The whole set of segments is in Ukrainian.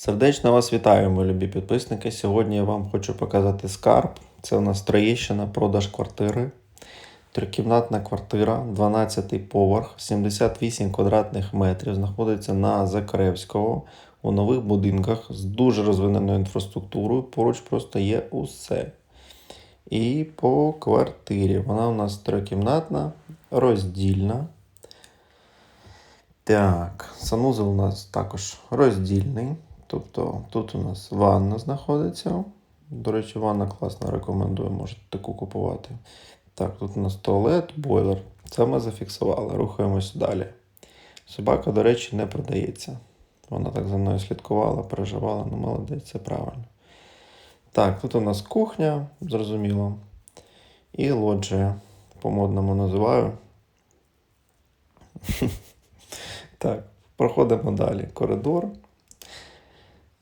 Сердечно вас вітаю, мої любі підписники. Сьогодні я вам хочу показати скарб. Це у нас Троєщина, продаж квартири. Трикімнатна квартира, 12 поверх, 78 квадратних метрів. Знаходиться на Закаревського у нових будинках з дуже розвиненою інфраструктурою. Поруч просто є усе. І по квартирі. Вона у нас трикімнатна, роздільна. Так, санузел у нас також роздільний. Тобто тут у нас ванна знаходиться. До речі, ванна класна, рекомендую, можете таку купувати. Так, тут у нас туалет, бойлер. Це ми зафіксували. Рухаємось далі. Собака, до речі, не продається. Вона так за мною слідкувала, переживала, ну молодець, це правильно. Так, тут у нас кухня, зрозуміло. І лоджія, по-модному називаю. Так, проходимо далі. Коридор.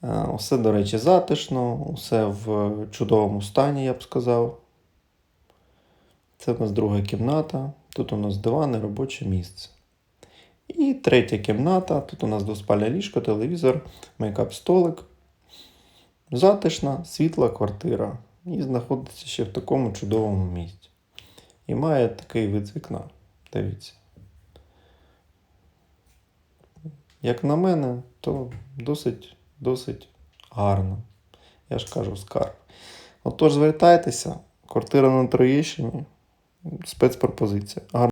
Е, Усе, до речі, затишно, усе в чудовому стані, я б сказав. Це у нас друга кімната. Тут у нас диван і робоче місце. І третя кімната. Тут у нас двоспальне ліжко, телевізор, мейкап-столик. Затишна, світла квартира. І знаходиться ще в такому чудовому місці. І має такий вид з вікна. Дивіться. Як на мене, то досить, досить гарно. Я ж кажу, скарб. Отож, звертайтеся, квартира на Троєщині, спецпропозиція.